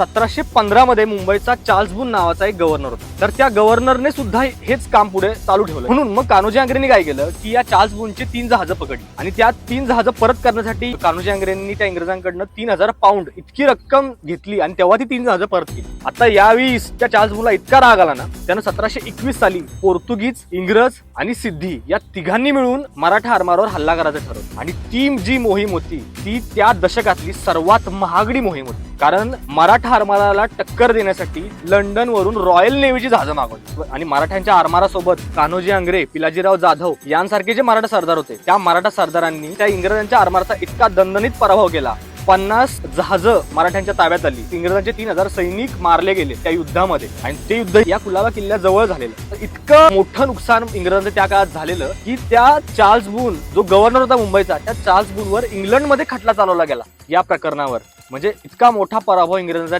सतराशे पंधरामध्ये मुंबईचा चार्ल्स बुन नावाचा एक गव्हर्नर होता. तर त्या गव्हर्नरने सुद्धा हेच काम पुढे चालू ठेवलं. म्हणून मग कान्होजी आंग्रेंनी काय केलं की या चार्ल्स तीन जहाजं पकडली. आणि त्या तीन जहाजं परत करण्यासाठी कान्होजी आंग्रेंनी त्या इंग्रजांकडनं तीन हजार पाऊंड इतकी रक्कम घेतली आणि तेव्हा ती तीन जहाजं परत केली. आता यावेळी त्या चार्ल्स बुनला इतका राग आला ना त्यानं सतराशे एकवीस साली पोर्तुगीज इंग्रज आणि सिद्धी या तिघांनी मिळून मराठा आरमारावर हल्ला करायचं ठरवलं. आणि ती जी मोहीम होती ती त्या दशकातली सर्वात महागडी मोहीम होती. कारण मराठा आरमाराला टक्कर देण्यासाठी लंडनवरून रॉयल नेव्हीची जहाजं मागवली. आणि मराठ्यांच्या आरमारासोबत कान्होजी आंग्रे पिलाजीराव जाधव यांसारखे जे मराठा सरदार होते त्या मराठा सरदारांनी त्या इंग्रजांच्या आरमाराचा इतका दणदणीत पराभव केला. पन्नास जहाजं मराठ्यांच्या ताब्यात आली. इंग्रजांचे तीन हजार सैनिक मारले गेले त्या युद्धामध्ये. आणि ते युद्ध या कुलाबा किल्ल्याजवळ झालेलं. तर इतकं मोठं नुकसान इंग्रजांचं त्या काळात झालेलं की त्या चार्ल्स बून जो गव्हर्नर होता मुंबईचा त्या चार्ल्स बूनवर इंग्लंडमध्ये खटला चालवला गेला या प्रकरणावर. म्हणजे इतका मोठा पराभव इंग्रजांचा